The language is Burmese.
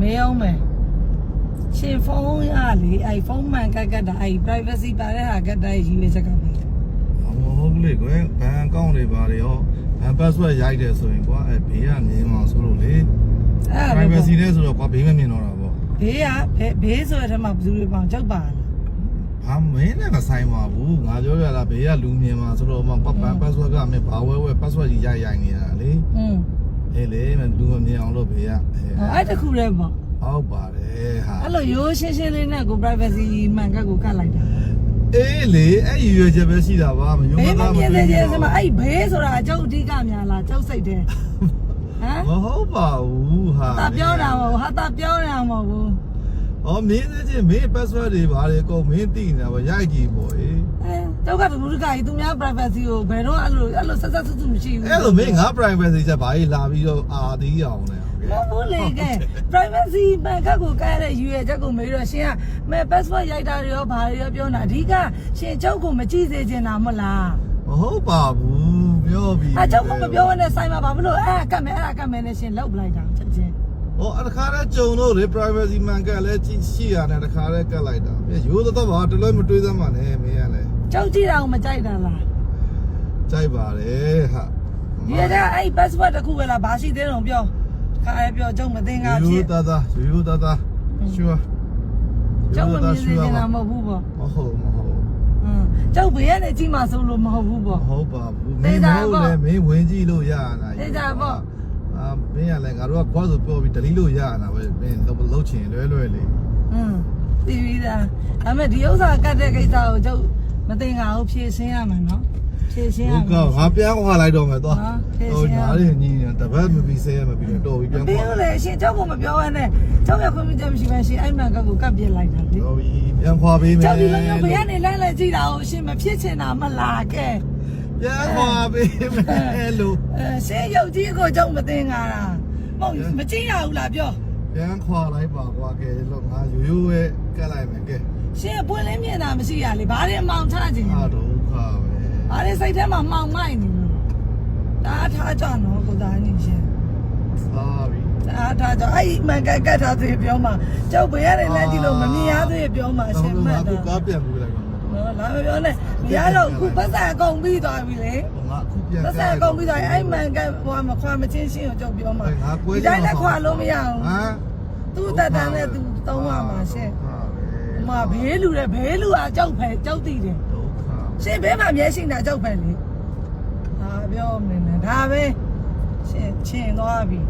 မေးအောင်မယ်ရှင်ဖုန်းရလေအဲ့ဖုန်းမှန်ကတ်ကတ်တာအဲ့ privacy ပါတဲ့ဟာကတ်တဲ့ရည်ရွယ်ချက်ကပဲမဟုတ်ဘူးလေကွယ်ဘန်အကောင့်တွေပါတွေရောဘန် password ရိုက်တယ်ဆိုရင်ကွာအဲဘေးကမြင်မှာဆိုလို့လေအဲ့ဒါပဲ privacy နဲ့ဆိုတော့ကွာဘေးမမြင်တော့တာပေါ့ဘေးကဘေးဘေးဆိုတဲ့ထက်မှဘယ်သူတွေပေါင်ကြောက်ပါလားဘာမင်းနဲ့မဆိုင်ပါဘူးငါပြောရတာဘေးကလူမြင်မှာဆိုတော့မဘန် password ကမင်းဘာဝဲဝဲ password ကြီးရိုက်ရိုက်နေတာလေอืม အေးလေမလူမမြင်အောင်လို့ဘေးကအဲအဲ့တခုလည်းပေါ့ဟုတ်ပါတယ်ဟာအဲ့လိုရိုးရှင်းရှင်းလေးနဲ့ကို privacy မှန်ကတ်ကိုကတ်လိုက်တာအေးလေအဲ့ရည်ရွယ်ချက်ပဲရှိတာပါမယုံဘေးမသားမမြင်သိသေးချင်စဘူးမအဲ့ဘေးဆိုတာအကျုပ်အဓိကများလားကြောက်စိတ်တယ်ဟမ်မဟုတ်ပါဘူးဟာတာပြောတာမဟုတ်ဟာတာပြောတာမဟုတ်ဘူး။အော်မင်းစချင်းမင်း password တွေဘာတွေအကုန်မင်းသိနေတာပေါ့ရိုက်ကြည့်ပေါ့အေးအဲ တောက်ကတူလူကကြီးသူများ privacy ကိုဘယ်တော့အဲ့လိုအဲ့လိုဆက်ဆက်ဆူဆူမရှိ။ဘူးအဲ့လိုမင်းငါ privacy ချက်ဘာကြီးလာပြီးတော့အာသေးအောင်လဲမဟုတ်ဘူးလေကဲ privacy ဘန်ကတ်ကိုကဲတဲ့ယူရချက်ကိုမေးတော့ရှင်ကမဲ password ရိုက်တာတွေရောဘာတွေရောပြောနေတာအဓိကရှင်ကျုပ်ကိုမကြည့်စေချင်တာမဟုတ်လား။မဟုတ်ပါဘူးပြောပြီးအဲကျုပ်ကမပြောဘဲနဲ့ဆိုင်မှာဘာဖြစ်လို့အဲကတ်မယ်အဲ့ဒါကတ်မယ်နဲ့ရှင်လောက်ပလိုက်တာချက်ချင်း။ဟောတခါတည်းကြုံလို့လေ privacy မှန်ကလည်းကြည့်ရှိရတယ်တခါတည်းကတ်လိုက်တာ။ရိုးသားတော့ဘာတလွဲမတွေးသမ်းပါနဲ့မင်းကလည်း ကျုပ်ကြည့်တာကိုမကြိုက်တာလားကြိုက်ပါတယ်ဟာဒီကအဲ့ password တစ်ခုပဲလားဘာရှိသေးတော့ပြောခါရဲပြောကျုပ်မသိငါဖြရိုးစ်သားသားရိုးသားသား sure ကျုပ်မမြင်စေချင်တာမဟုတ်ဘူးပေါ့မဟုတ်မဟုတ်ဟမ်ကျုပ်ဘေးကနေကြည့်မှဆိုလို့မဟုတ်ဘူးမပေါ့ဟုတ်ပါဘူးသေမင်းချာမဟုတ်ပေါ့လေမင်းဝင်ကြည့်လို့ရတာသေချာပေါ့အာမင်းကလည်းငါတို့ကကွာဆိုပြောပြီး delete လို့ရတာပဲမင်းလုံးလုံးချင်လွဲလွဲလေးဟမ်သိပြီသားဒါပေမဲ့ဒီဥစ္စာကတ်တဲ့ကိစ္စကိုကျုပ် မသိငါဘူးဖြည့်ရှင်းရမယ်နော်ဖြည့်ရှင်းရဟုမယ် တ်ကငါပြန်ခွာလိုက်တော့မယ်တော့နော်ဖြည့်ဟိုရှင်းရညားလေးညီနေတပတ်မပြီးဆဲရမပြီးတော့တော်ပြီပြန်ပြီးခွာလို့လေရှင်ကျုပ်ကမပြောဘဲနဲ့ကျုပ်ရခွင့်မချက်မရှိပဲရှင်အဲ့မှန်ကတ်ကိုကတ်ပြစ်လိုက်တာလေတော်ပြီပြန်ခွာပေးမယ်ကျုပ်ဒီလိုမျိုးဘေးကနေလိုက်လိုက်ကြည့်တာကိုရှင်မဖြစ်ချင်တာမလားကဲပြန်ခွာပေးမယ်လို့အဲရှင်ရုပ်ကြီးကိုကျုပ်မသိငါတာမဟုတ်မကြည့်ရဘူးလားပြောပြန်ခွာလိုက်ပါကွာကဲလို့ငါရိုးရိုးပဲကတ်လိုက်မယ်ကဲ ရှင်ပွင့်လင်းမြင်တာမရှိရလေဘာတွေအမောင်ထချင်အာဒုက္ခပဲဘာတွေစိတ်ထဲမှာမှောင်မိုက်နေလို့ဒါထားကြနော်ကိုသားနေရှင်သာပြီဒါထားကြအဲ့ဒီမှန်ကက်ကတ်ထားသေးပြောမှာကျောက်ဘယ်ရတဲ့လက်ကြည့်လို့မမြင်ရသေးပြောမှာရှင်မှတ်ငါတာကကားပြန်ပြီးလိုက်ပါမယ်နော်လာမပြောနဲ့မရတော့ခုပတ်စံအကုန်ပြီးသွားပြီလေငါအခုပြန်ပတ်စံအကုန်ပြီးသွားရင်အဲ့မှန်ကက်ဟိုမခွာမချင်းရှင်းကိုကျောက်ပြောမှာငါကွဲဒီတိုင်းလက်ခွာလို့မရဘူးဟမ်သူ့တက်တန်းနဲ့သူသုံးရမှာရှင် မဘေးလူတဲ့ဘေးလူအားကြောက်ဖယ်ကြောက်တည်တယ်ဒုက္ခရှင်ဘေးမှာမျက်ရှိတာကြောက်ဖယ်လေဒါပြောမနေနဲ့ဒါပဲရှင်ချင်းသွားပြီဒ